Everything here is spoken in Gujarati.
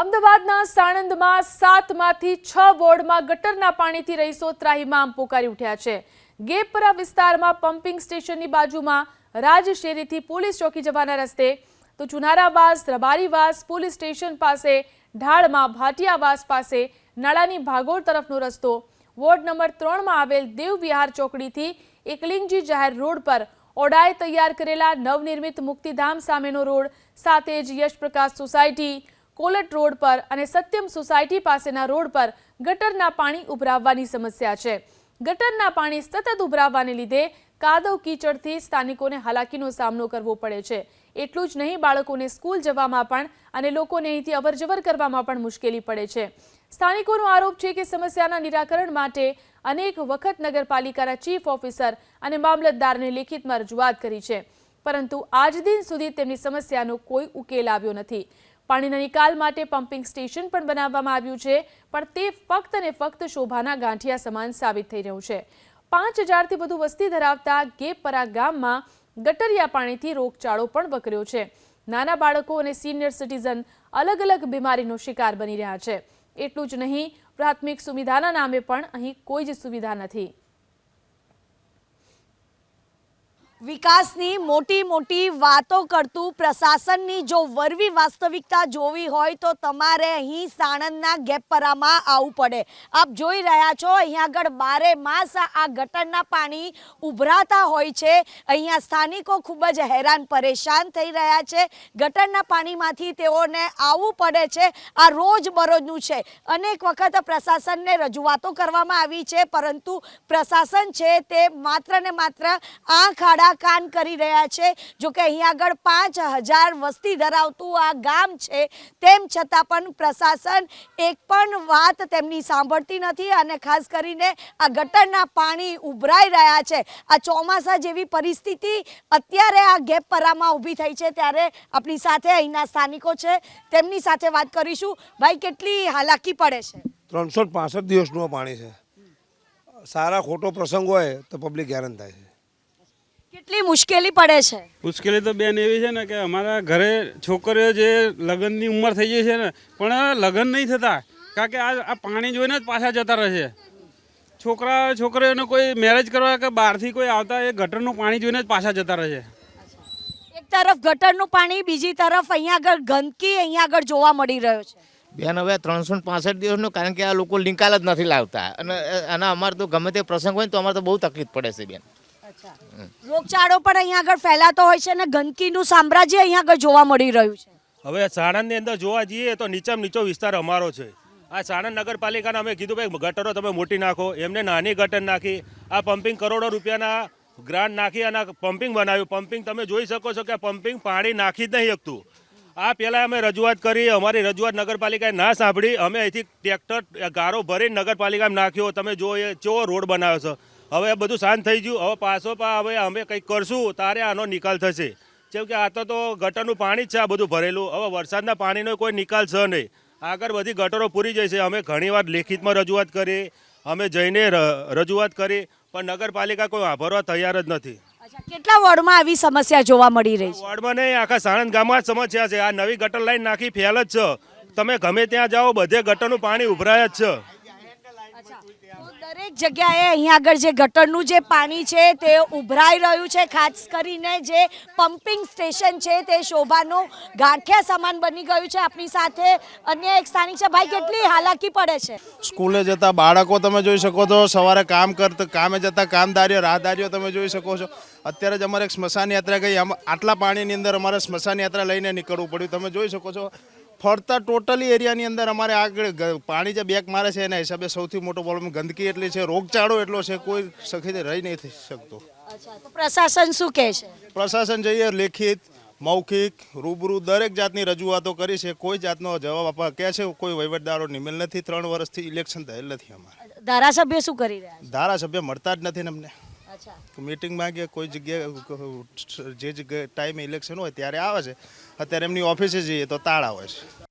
અમદાવાદના સાણંદમાં સાતમાંથી છ વોર્ડમાં ગટરના પાણીથી રહીશો ત્રાહીમામ પોકારી ઉઠ્યા છે. ગેપરા વિસ્તારમાં પમ્પિંગ સ્ટેશનની બાજુમાં રાજશેરીથી પોલીસ ચોકી જવાના રસ્તે તો ચુનારાવાસ, રબારીવાસ પોલીસ સ્ટેશન પાસે, ઢાળમાં ભાટિયાવાસ પાસે નાળાની ભાગોળ તરફનો રસ્તો. વોર્ડ નંબર ત્રણમાં આવેલ દેવવિહાર ચોકડીથી એકલિંગજી જાહેર રોડ પર ઓડાએ તૈયાર કરેલા નવનિર્મિત મુક્તિધામ સામેનો રોડ, સાથે જ યશપ્રકાશ સોસાયટી કોલટ રોડ પર અને સત્યમ સોસાયટી પાસેના રોડ પર ગટરના પાણી ઉભરાવવાની સમસ્યા છે. ગટરના પાણી સતત ઉભરાવવાને લીધે કાદવ કીચડથી સ્થાનિકોને હાલાકીનો સામનો કરવો પડે છે. એટલું જ નહીં, બાળકોને સ્કૂલ જવામાં પણ અને લોકોને અહીંથી અવરજવર કરવામાં પણ મુશ્કેલી પડે છે. સ્થાનિકોનો આરોપ છે કે સમસ્યાના નિરાકરણ માટે અનેક વખત નગરપાલિકાના ચીફ ઓફિસર અને મામલતદારને લેખિતમાં રજૂઆત કરી છે. પરંતુ આજ દિન સુધી તેમની સમસ્યાનો કોઈ ઉકેલ આવ્યો નથી. પાણીના નિકાલ માટે પમ્પિંગ સ્ટેશન પણ બનાવવામાં આવ્યું છે, પણ તે ફક્ત ને ફક્ત શોભાના ગાંઠિયા સમાન સાબિત થઈ રહ્યું છે. પાંચ હજારથી વધુ વસ્તી ધરાવતા ગેપરા ગામમાં ગટરિયા પાણીથી રોગચાળો પણ વકર્યો છે. નાના બાળકો અને સિનિયર સિટીઝન અલગ અલગ બીમારીનો શિકાર બની રહ્યા છે. એટલું જ નહીં, પ્રાથમિક સુવિધાના નામે પણ અહીં કોઈ જ સુવિધા નથી. વિકાસની મોટી મોટી વાતો કરતું પ્રશાસનની જો વરવી વાસ્તવિકતા જોવી હોય તો તમારે અહીં સાણંદના ગેપપરામાં આવવું પડે. આપ જોઈ રહ્યા છો અહીંયા આગળ બારે માસ આ ગટરના પાણી ઉભરાતા હોય છે. અહીંયા સ્થાનિકો ખૂબ જ હેરાન પરેશાન થઈ રહ્યા છે. ગટરના પાણીમાંથી તેઓને આવવું પડે છે. આ રોજ બરોજનું છે. અનેક વખત પ્રશાસનને રજૂઆતો કરવામાં આવી છે, પરંતુ પ્રશાસન છે તે માત્ર ને માત્ર આંખ આડા કાન કરી રહ્યા છે. જો કે અહીંયા આગળ પાંચ હજાર વસ્તી ધરાવતું આ ગામ છે. તેમ છતાં પણ પ્રશાસન એક પણ વાત તેમની સાંભળતી નથી અને ખાસ કરીને આ ગટરના પાણી ઉભરાઈ રહ્યા છે. આ ચોમાસા જેવી પરિસ્થિતિ અત્યારે આ ગેપપરામાં ઊભી થઈ છે. ત્યારે આપણી સાથે અહીંના સ્થાનિકો છે. તેમની સાથે વાત કરીશું. ભાઈ, કેટલી હાલાકી પડે છે? ત્રણસો દિવસનું પાણી છે. સારા ખોટો પ્રસંગ હોય તો પબ્લિક હેરાન થાય છે. કેટલી મુશ્કેલી પડે છે? મુશ્કેલી તો બેન એવી છે ને કે અમારા ઘરે છોકરીઓ જે લગ્નની ઉંમર થઈ ગઈ છે ને પણ લગ્ન નહીં થતા. કારણ કે આ આ પાણી જોઈને જ પાછા જતા રહે છે. છોકરા છોકરીઓને કોઈ મેરેજ કરવા કે બહારથી કોઈ આવતા એ ગટરનું પાણી જોઈને જ પાછા જતા રહે છે. એક તરફ ગટરનું પાણી બીજી તરફ અહીંયા આગળ ગંદકી અહીંયા આગળ જોવા મળી રહ્યો છે. બેન હવે ત્રણસો પાસઠ દિવસનું કારણ કે આ લોકો નિકાલ જ નથી લાવતા. અને અને અમારે તો ગમે તે પ્રસંગ હોય ને તો અમારે તો બહુ તકલીફ પડે છે બેન. રોગચાળો પણ અહીંયા આગળ ફેલાતો હોય છે અને ગંદકીનું સામ્રાજ્ય અહીંયા આગળ જોવા મળી રહ્યું છે. હવે સાણંદની અંદર જોવા જઈએ તો નીચામાં નીચો વિસ્તાર અમારો છે. આ સાણંદ નગરપાલિકાને અમે કીધું ભાઈ ગટરો તમે મોટી નાખો, એમને નાની ગટર નાખી, આ પમ્પિંગ કરોડો રૂપિયાના ગ્રાન્ટ નાખી અને પમ્પિંગ બનાવ્યું. પમ્પિંગ તમે જોઈ શકો છો કે પમ્પિંગ પાણી નાખી જ નહીં શકતું. આ પહેલાં અમે રજૂઆત કરી, અમારી રજૂઆત નગરપાલિકાએ ના સાંભળી. અમે અહીંથી ટ્રેક્ટર, ગારો ભરીને નગરપાલિકામાં નાખ્યો. તમે જો એ કેવો રોડ બનાવ્યો છે. હવે આ બધું શાંત થઈ ગયું. હવે પાછો પા હવે અમે કંઈક કરશું. તારે આનો નિકાલ થશે. જેમ કે આ તો તો ગટરનું પાણી જ છે આ બધું ભરેલું. હવે વરસાદના પાણીનો કોઈ નિકાલ છે નહીં. આગળ બધી ગટરો પૂરી જાય છે અમે ઘણીવાર લેખિતમાં રજૂઆત કરી. અમે જઈને રજૂઆત કરી. પણ નગરપાલિકા કોઈ વાપરવા તૈયાર જ નથી. કેટલા વોર્ડમાં આવી સમસ્યા જોવા મળી રહી છે? વોર્ડમાં નહીં આખા સાણંદ ગામમાં જ સમસ્યા છે. આ નવી ગટર લાઈન નાખી ફેલ જ છે. તમે ગમે ત્યાં જાઓ બધે ગટરનું પાણી ઉભરાય જ છે. દરેક જગ્યાએ અહીંયા આગળ જે ગટરનું જે પાણી છે તે ઉભરાઈ રહ્યું છે, ખાસ કરીને જે પમ્પિંગ સ્ટેશન છે તે શોભાનું ગાંઠિયા સમાન બની ગયું છે આપણી સાથે. અન્ય એક સ્થાનિક છે, ભાઈ, કેટલી હાલાકી પડે છે? સ્કૂલે જતા બાળકો તમે જોઈ શકો છો, સવારે કામ કરતા કામે જતા કામદારીઓ, રાહદારીઓ તમે જોઈ શકો છો. અત્યારે જ અમારે એક સ્મશાન યાત્રા ગઈ આટલા પાણીની અંદર અમારે સ્મશાન યાત્રા લઈને નીકળવું પડ્યું. તમે જોઈ શકો છો ફરતા ટોટલી એરિયાની અંદર અમારે આગળ પાણી જે બેક મારે છે એના હિસાબે સૌથી મોટો પ્રોબ્લેમ ગંદકી એટલી છે રોગચાળો એટલો છે કોઈ સખી રહી નહીં થઈ શકતો. પ્રશાસન શું કહે છે? પ્રશાસન જઈએ લેખિત મૌખિક રૂબરૂ દરેક જાતની રજૂઆતો કરી છે કોઈ જાતનો જવાબ આપવા કહે છે કોઈ વહીવટદારો નિમેલ નથી ત્રણ વર્ષથી ઇલેક્શન થયેલ નથી અમારે. ધારાસભ્ય શું કરી રહ્યા ધારાસભ્ય મળતા જ નથી અમને. મિટિંગમાં કે કોઈ જગ્યાએ જે જગ્યાએ ટાઈમે ઇલેક્શન હોય ત્યારે આવે છે. અત્યારે એમની ઓફિસે જઈએ તો તાળા હોય છે.